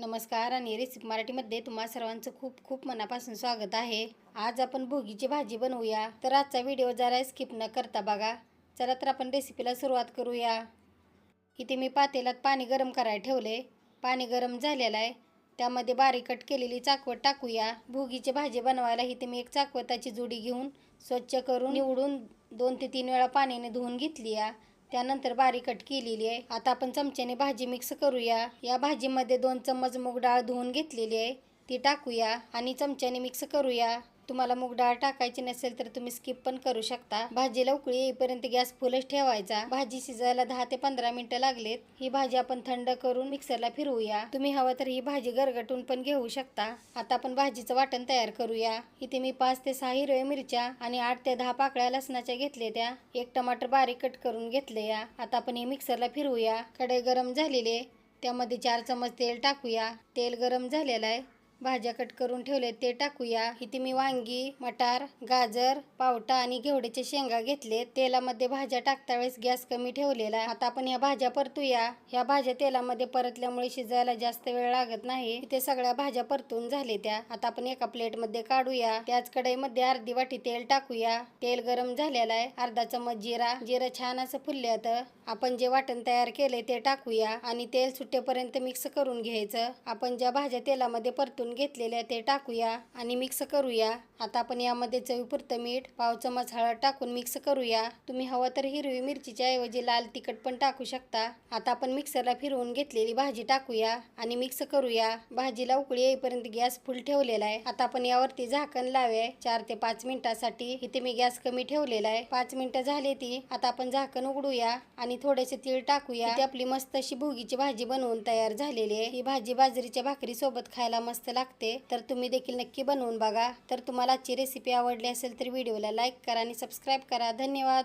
नमस्कार आणि रेसिपी मराठीमध्ये तुम्हा सर्वांचं खूप खूप मनापासून स्वागत आहे. आज आपण भोगीची भाजी बनवूया. तर आजचा व्हिडिओ जरा स्किप न करता बघा. चला तर आपण रेसिपीला सुरुवात करूया. इथे मी पातेल्यात पाणी गरम करायला ठेवले. पाणी गरम झालेलं आहे. त्यामध्ये बारीक कट केलेली चाकवत टाकूया. भोगीची भाजी बनवायला इथे मी एक चाकवताची जुडी घेऊन स्वच्छ करून निवडून दोन ते तीन वेळा पाण्याने धुवून घेतली या त्यानंतर बारीक कट केलेली आहे. आता आपण चमच्याने भाजी मिक्स करूया. या भाजीमध्ये दोन चम्मच मूग डाळ धुवून घेतलेली आहे. ती टाकूया आणि चमच्याने मिक्स करूया. तुम्हाला मूग डाळ टाकायची नसेल तर तुम्ही स्किप पण करू शकता. भाजीला उकळी येईपर्यंत गॅस फुलच ठेवायचा. भाजी शिजायला दहा ते पंधरा मिनिटं लागलेत. ही भाजी आपण थंड करून मिक्सरला फिरवूया. तुम्ही हवं तर ही भाजी गरगटून पण घेऊ शकता. आता आपण भाजीचं वाटण तयार करूया. इथे मी पाच ते सहा हिरव्या मिरच्या आणि आठ ते दहा पाकळ्या लसणाच्या घेतल्या त्या एक टमाटर बारीक कट करून घेतले या आता आपण हे मिक्सरला फिरवूया. कढई गरम झालेले त्यामध्ये चार चमच तेल टाकूया. तेल गरम झालेलं आहे. भाज्या कट करून ठेवले ते टाकूया. इथे मी वांगी मटार गाजर पावटा आणि घेवड्याचे शेंगा घेतले. तेलामध्ये भाज्या टाकता वेळेस गॅस कमी ठेवलेला आहे. आता आपण या भाज्या परतूया. ह्या भाज्या तेलामध्ये परतल्यामुळे शिजायला जास्त वेळ लागत नाही. इथे सगळ्या भाज्या परतून झाले त्या. आता आपण एका प्लेटमध्ये काढूया. त्याच कढईमध्ये अर्धी वाटी तेल टाकूया. तेल गरम झालेलं आहे. अर्धा चमच जिरा. जिरं छान असं फुलल्यात आपण जे वाटण तयार केले ते टाकूया आणि तेल सुटेपर्यंत मिक्स करून घ्यायचं. आपण ज्या भाज्या तेलामध्ये परतून घेतलेल्या ते टाकूया आणि मिक्स करूया. आता आपण यामध्ये चवीपुरतं मीठ पाव चमच हळद टाकून मिक्स करूया. तुम्ही हवं तर हिरवी मिरचीच्या ऐवजी लाल तिखट पण टाकू शकता. आता आपण मिक्सरला फिरवून घेतलेली भाजी टाकूया आणि मिक्स करूया. भाजीला उकळी येईपर्यंत गॅस फुल ठेवलेला आहे. आता आपण यावरती झाकण लावे चार ते पाच मिनिटासाठी इथे मी गॅस कमी ठेवलेला आहे. पाच मिनिटं झाली ती. आता आपण झाकण उघडूया आणि थोडेसे तीळ टाकूया. आपली मस्त अशी भोगीची भाजी बनवून तयार झालेली आहे. ही भाजी बाजरीच्या भाकरी सोबत खायला मस्त लागते लागते तर तुम्ही देखील नक्की बनवून बघा. तर तुम्हाला आजची रेसिपी आवडली असेल तर व्हिडिओला लाईक करा आणि सबस्क्राईब करा. धन्यवाद.